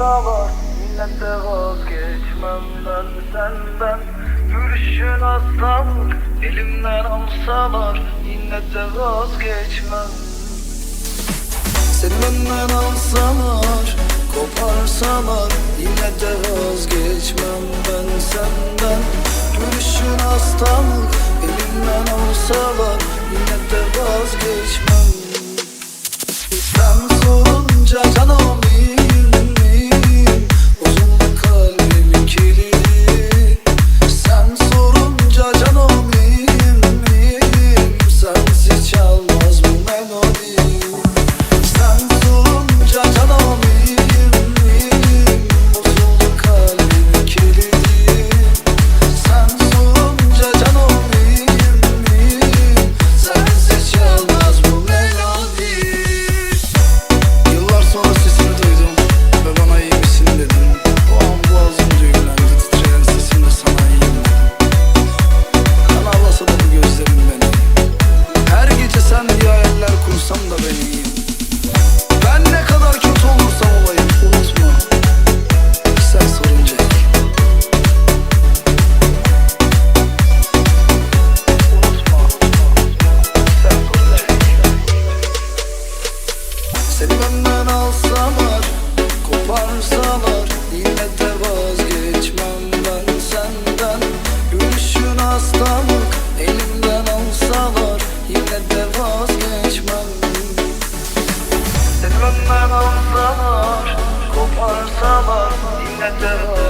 savaş Millete vazgeçmem ben senden. Gülüşün aslan Elimden alsalar Yine de vazgeçmem. Seni benden alsalar Koparsalar Yine de vazgeçmem ben senden. Gülüşün aslan Elimden alsalar elimden alsalar Koparsalar yine de vazgeçmem ben senden. Gülüşün hastalık elimden alsalar yine de vazgeçmem. Seni benden alsalar koparsalar yine de vazgeçmem